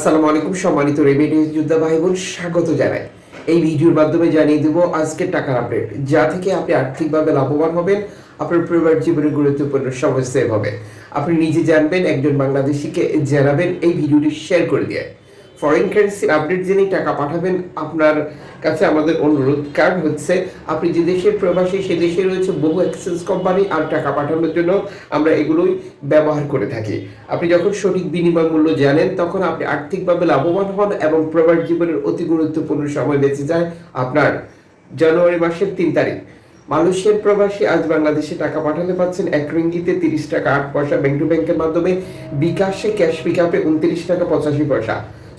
আসসালামু আলাইকুম। সম্মানিত রেমিডিউ যোদ্ধা ভাই বোন স্বাগত জানাই। এই ভিডিওর মাধ্যমে জানিয়ে দেব আজকে টাকার আপডেট, যা থেকে আপনি আর্থিকভাবে লাভবান হবেন, আপনার পরিবার জীবনের গুরুত্বপূর্ণ সমস্যায় হবে। আপনি নিজে জানবেন, একজন বাংলাদেশিকে জানাবেন, এই ভিডিওটি শেয়ার করে দিয়ে। ফরেন কারেন্সির আপডেট জেনেই টাকা পাঠাবেন, আপনার কাছে আমাদের অনুরোধ কারণ হচ্ছে, আপনি যে দেশের প্রবাসী, সে দেশে রয়েছে বহু এক্সচেঞ্জ কোম্পানি আর টাকা পাঠানোর জন্য আমরা এগুলোই ব্যবহার করে থাকি। আপনি যখন সঠিক বিনিময় মূল্য জানেন, তখন আপনি আর্থিকভাবে লাভবান হন এবং প্রবাস জীবনের অতি গুরুত্বপূর্ণ সময় বেঁচে যায় আপনার জানুয়ারি মাসের তিন তারিখ। মালয়েশিয়ার প্রবাসী আজ বাংলাদেশে টাকা পাঠাতে পাচ্ছেন এক রিঙ্গিতে তিরিশ টাকা আট পয়সা ব্যাংক টু ব্যাংকের মাধ্যমে। বিকাশে ক্যাশ পিকআপে উনত্রিশ টাকা পঁচাশি পয়সা।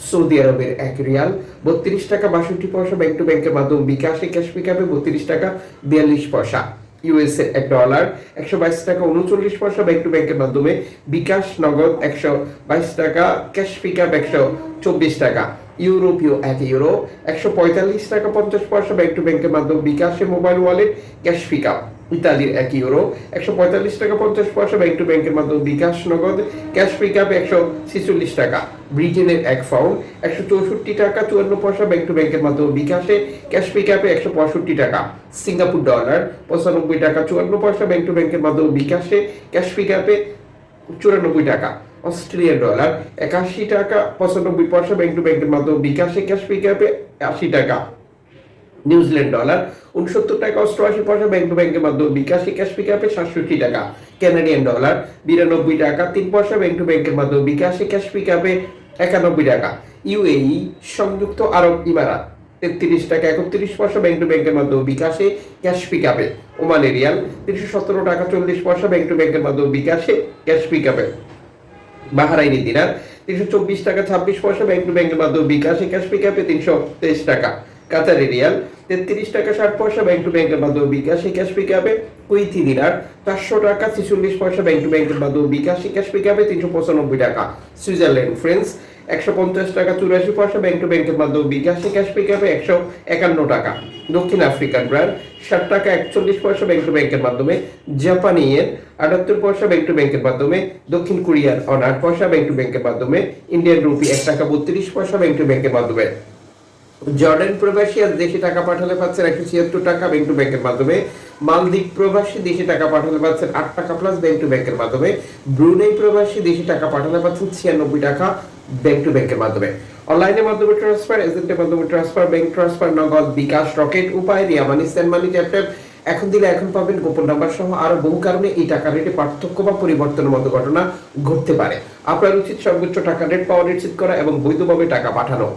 সৌদি আরবের এক রিয়াল, বত্রিশ টাকা বাষট্টি পয়সা ব্যাংক টু ব্যাংকের মাধ্যমে বিকাশে ক্যাশ পিকআপে বত্রিশ টাকা বিয়াল্লিশ পয়সা। ইউএস এর এক ডলার একশো বাইশ টাকা উনচল্লিশ পয়সা ব্যাংক টু ব্যাংকের মাধ্যমে বিকাশ, নগদ একশো বাইশ টাকা ক্যাশ পিকআপ একশো চব্বিশ টাকা। ইউরোপীয় এক ইউরো একশো পঁয়তাল্লিশ টাকা পঞ্চাশ পয়সা ব্যাংক টু ব্যাংকের মাধ্যমে বিকাশে মোবাইল ওয়ালেট ক্যাশ পিকআপ ইতালির এক ইউরো, একশো পঁয়তাল্লিশ টাকা পঞ্চাশ পয়সা ব্যাংক টু ব্যাংকের মাধ্যমে বিকাশ নগদ, ক্যাশ পিকআপ একশো ছেচল্লিশ টাকা। ব্রিটেনের এক ফাউন্ড একশো চৌষট্টি টাকা চুয়ান্ন পয়সা ব্যাংক টু ব্যাংকের মাধ্যমে বিকাশে, ক্যাশ পিকআপে একশো পঁয়ষট্টি টাকা। সিঙ্গাপুর ডলার, পঁচানব্বই টাকা চুয়ান্ন পয়সা ব্যাংক টু ব্যাংকের মাধ্যমে বিকাশে, ক্যাশ পিকআপে চুরানব্বই টাকা। অস্ট্রেলিয়ান ডলার, একাশি টাকা পঁচানব্বই পয়সা ব্যাংক টু ব্যাংকের মাধ্যমে বিকাশে, ক্যাশ পিকআপে আশি টাকা। নিউজিল্যান্ড ডলার, উনসত্তর টাকা, অষ্টআশি পয়সা, ব্যাংক টু ব্যাংকের মাধ্যমে বিকাশে, ক্যাশ পিকআপে সাতষট্টি টাকা। ক্যানাডিয়ান ডলার বিরানব্বই টাকা, তিন পয়সা, ব্যাংক টু ব্যাংকের মাধ্যমে বিকাশে, ক্যাশ পিকআপে একানব্বই টাকা। ইউএই, সংযুক্ত আরব ইমারাত, তেত্রিশ টাকা, একত্রিশ পয়সা, ব্যাংক টু ব্যাংকের মাধ্যমে বিকাশে, ক্যাশ পিকআপে। ওমানে এরিয়াল, তিনশো সতেরো টাকা, চল্লিশ পয়সা, ব্যাংক টু ব্যাংকের মাধ্যমে বিকাশে, ক্যাশ পিকআপে। বাহারাইনি দিনার তিনশো চব্বিশ টাকা, ছাব্বিশ পয়সা, ব্যাংক টু ব্যাংকের মাধ্যমে বিকাশে, ক্যাশ পিক আপে তিনশো তেইশ টাকা। কাতারি রিয়াল, তেত্রিশ টাকা ষাট পয়সা ব্যাংক টু ব্যাংকের মাধ্যমে বিকাশে ক্যাশ পিকআপে কুইথি দিনার চারশো টাকা ছেচল্লিশ পয়সা ব্যাংক টু ব্যাংকের মাধ্যমে বিকাশে ক্যাশ পিকআপে তিনশো পঁচানব্বই টাকা। সুইজারল্যান্ড, ফ্রেন্স, একশো পঞ্চাশ টাকা চুরাশি পয়সা ব্যাংক টু ব্যাংকের মাধ্যমে বিকাশে ক্যাশ পিকআপে একশো একান্ন টাকা। দক্ষিণ আফ্রিকান ব্র্যান্ড ষাট টাকা একচল্লিশ পয়সা ব্যাংক টু ব্যাংকের মাধ্যমে জাপানি ইয়েন, আটাত্তর পয়সা ব্যাংক টু ব্যাংকের মাধ্যমে দক্ষিণ কোরিয়ার অন আট পয়সা ব্যাংক টু ব্যাংকের মাধ্যমে, ইন্ডিয়ান রুপি এক টাকা বত্রিশ পয়সা ব্যাংক টু ব্যাংকের মাধ্যমে। জর্ডান প্রবাসী আজ দেশে টাকা পাঠালে পাচ্ছেন একশো ছিয়াত্তর টাকা ব্যাংক টু ব্যাংকের মাধ্যমে। মালদ্বীপ প্রবাসী দেশে টাকা পাঠালে পাচ্ছেন আট টাকা প্লাস ব্যাংক টু ব্যাংকের মাধ্যমে। ব্রুনেই প্রবাসী দেশে টাকা পাঠালে পাচ্ছেন ছিয়ানব্বই টাকা ব্যাংক টু ব্যাংকের মাধ্যমে। অনলাইনের মাধ্যমে ট্রান্সফার এজেন্টের মাধ্যমে transfer bank transfer Nagad, bKash Rocket Upay Ria money send money tap এখন দিলে এখন পাবেন গোপন নাম্বার সহ আরও বহু কারণে এই টাকা রেটে পার্থক্য বা পরিবর্তনের মতো ঘটনা ঘটতে পারে। আপনার উচিত সর্বোচ্চ টাকা রেট পাওয়া নিশ্চিত করা এবং বৈধভাবে টাকা পাঠানো।